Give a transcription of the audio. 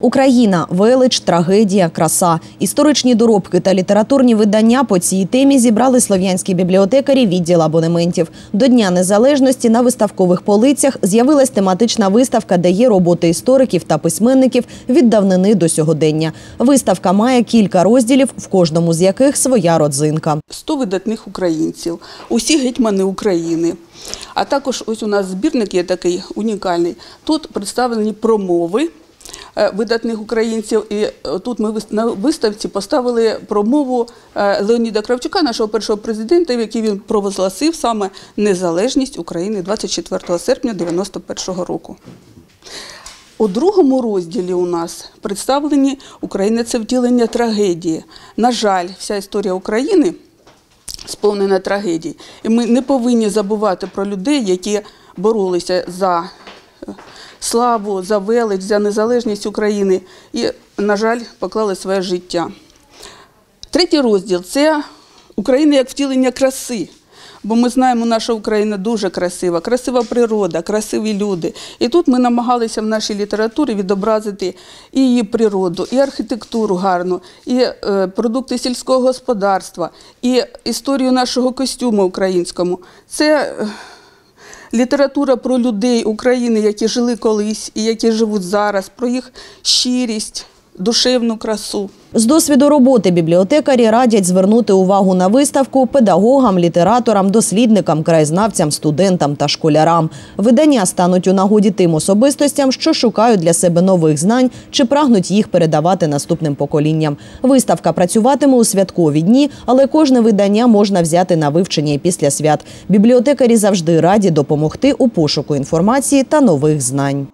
Україна велич, трагедія, краса. Історичні доробки та літературні видання по цій темі зібрали слов'янські бібліотекарі відділ абонементів. До Дня Незалежності на виставкових полицях з'явилась тематична виставка, де є роботи істориків та письменників від давнини до сьогодення. Виставка має кілька розділів, в кожному з яких своя родзинка. 100 видатних українців, усі гетьмани України. А також ось у нас збірник є такий унікальний. Тут представлені промови видатних українців. І е, тут ми на виставці поставили промову е, Леоніда Кравчука, нашого першого президента, в якій він провозгласив саме незалежність України 24 серпня 91 року. У другому розділі у нас представлені Україна це втілення трагедії. На жаль, вся історія України сповнена трагедій. І ми не повинні забувати про людей, які боролися за е, славу, за велич, за незалежність України і, на жаль, поклали своє життя. Третій розділ це Україна як втілення краси. Бо ми знаємо, наша Україна дуже красива, красива природа, красиві люди. І тут ми намагалися в нашій літературі відобразити і її природу, і архітектуру гарну, і е, продукти сільського господарства, і історію нашого костюму українському. Це е, література про людей України, які жили колись і які живуть зараз, про їх щирість, душевну красу. З досвіду роботи бібліотекарі радять звернути увагу на виставку педагогам, літераторам, дослідникам, краєзнавцям, студентам та школярам. Видання стануть у нагоді тим особистостям, що шукають для себе нових знань чи прагнуть їх передавати наступним поколінням. Виставка працюватиме у святкові дні, але кожне видання можна взяти на вивчення і після свят. Бібліотекарі завжди раді допомогти у пошуку інформації та нових знань.